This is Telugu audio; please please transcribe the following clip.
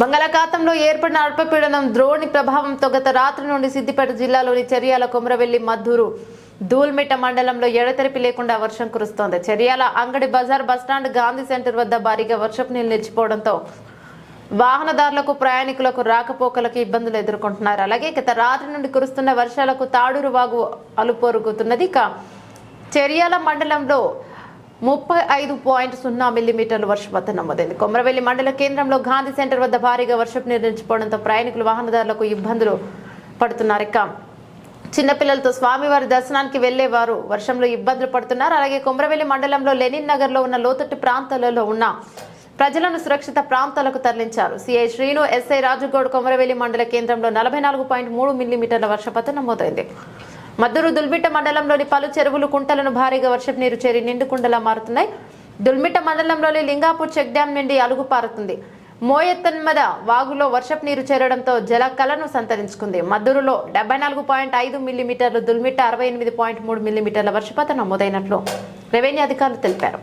బంగాళాఖాతంలో ఏర్పడిన అల్పపీడనం ద్రోణి ప్రభావంతో గత రాత్రి నుండి సిద్దిపేట జిల్లాలోని చర్యాల కొమరవెల్లి మద్దూరు దూల్మిట్ట మండలంలో ఎడతెరిపి లేకుండా వర్షం కురుస్తోంది. చర్యాల అంగడి బజార్ బస్టాండ్ గాంధీ సెంటర్ వద్ద భారీగా వర్షపు నీళ్ళు నిలిచిపోవడంతో వాహనదారులకు ప్రయాణికులకు రాకపోకలకు ఇబ్బందులు ఎదుర్కొంటున్నారు. అలాగే గత రాత్రి నుండి కురుస్తున్న వర్షాలకు తాడూరు వాగు అలుపొరుగుతున్నది. ఇక చర్యాల మండలంలో ముప్పై ఐదు పాయింట్ సున్నా మిల్లీమీటర్ల వర్షపాతం నమోదైంది. కొమరవెల్లి మండల కేంద్రంలో గాంధీ సెంటర్ వద్ద భారీగా వర్షపు నీరు నిలిచిపోవడంతో ప్రయాణికులు వాహనదారులకు ఇబ్బందులు పడుతున్నారు. ఇక చిన్నపిల్లలతో స్వామివారి దర్శనానికి వెళ్ళేవారు వర్షంలో ఇబ్బందులు పడుతున్నారు. అలాగే కొమరవెల్లి మండలంలో లెనిన్ నగర్లో ఉన్న లోతట్టు ప్రాంతాలలో ఉన్న ప్రజలను సురక్షిత ప్రాంతాలకు తరలించారు. సిఐ శ్రీను ఎస్ఐ రాజుగౌడ్ కొమరవెల్లి మండల కేంద్రంలో నలభై నాలుగు పాయింట్ మూడు మిల్లీమీటర్ల వర్షపాతం నమోదైంది. మద్దూరు దుల్మిట్ట మండలంలోని పలు చెరువులు కుంటలను భారీగా వర్షపు నీరు చేరి నిండుకుండలా మారుతున్నాయి. దుల్మిట్ట మండలంలోని లింగాపూర్ చెక్ డ్యాం నుండి అలుగు పారుతుంది. మోయత్తన్మద వాగులో వర్షపు నీరు చేరడంతో జలకలను సంతరించుకుంది. మద్దూరులో డెబ్బై నాలుగు పాయింట్ ఐదు మిల్లీమీటర్లు దుల్మిట్ట అరవై ఎనిమిది పాయింట్ మూడు మిల్లీమీటర్ల వర్షపాతం నమోదైనట్లు రెవెన్యూ అధికారులు తెలిపారు.